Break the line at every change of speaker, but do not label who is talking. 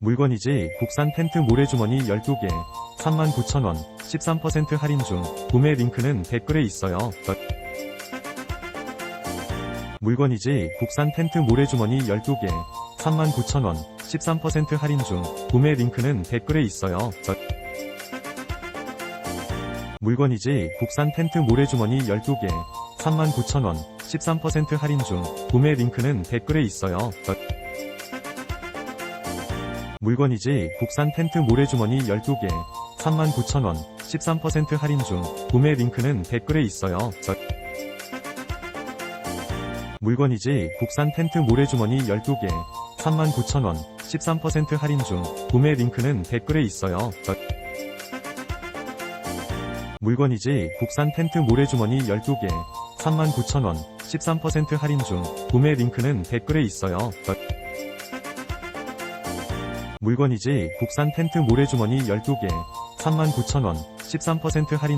물건이지 국산 텐트 모래주머니 12개 39,000원 13% 할인 중 구매 링크는 댓글에 있어요. 덧. 물건이지 국산 텐트 모래주머니 12개 39,000원 13% 할인 중 구매 링크는 댓글에 있어요. 덧. 물건이지 국산 텐트 모래주머니 12개 39,000원 13% 할인 중 구매 링크는 댓글에 있어요. 덧. 물건이지 국산 텐트 모래주머니 12개 39,000원 13% 할인 중 구매 링크는 댓글에 있어요. 덧. 물건이지 국산 텐트 모래주머니 12개 39,000원 13% 할인 중 구매 링크는 댓글에 있어요. 덧. 물건이지 국산 텐트 모래주머니 12개 39,000원 13% 할인 중 구매 링크는 댓글에 있어요. 덧. 물건이지 국산 텐트 모래주머니 12개 39,000원 13% 할인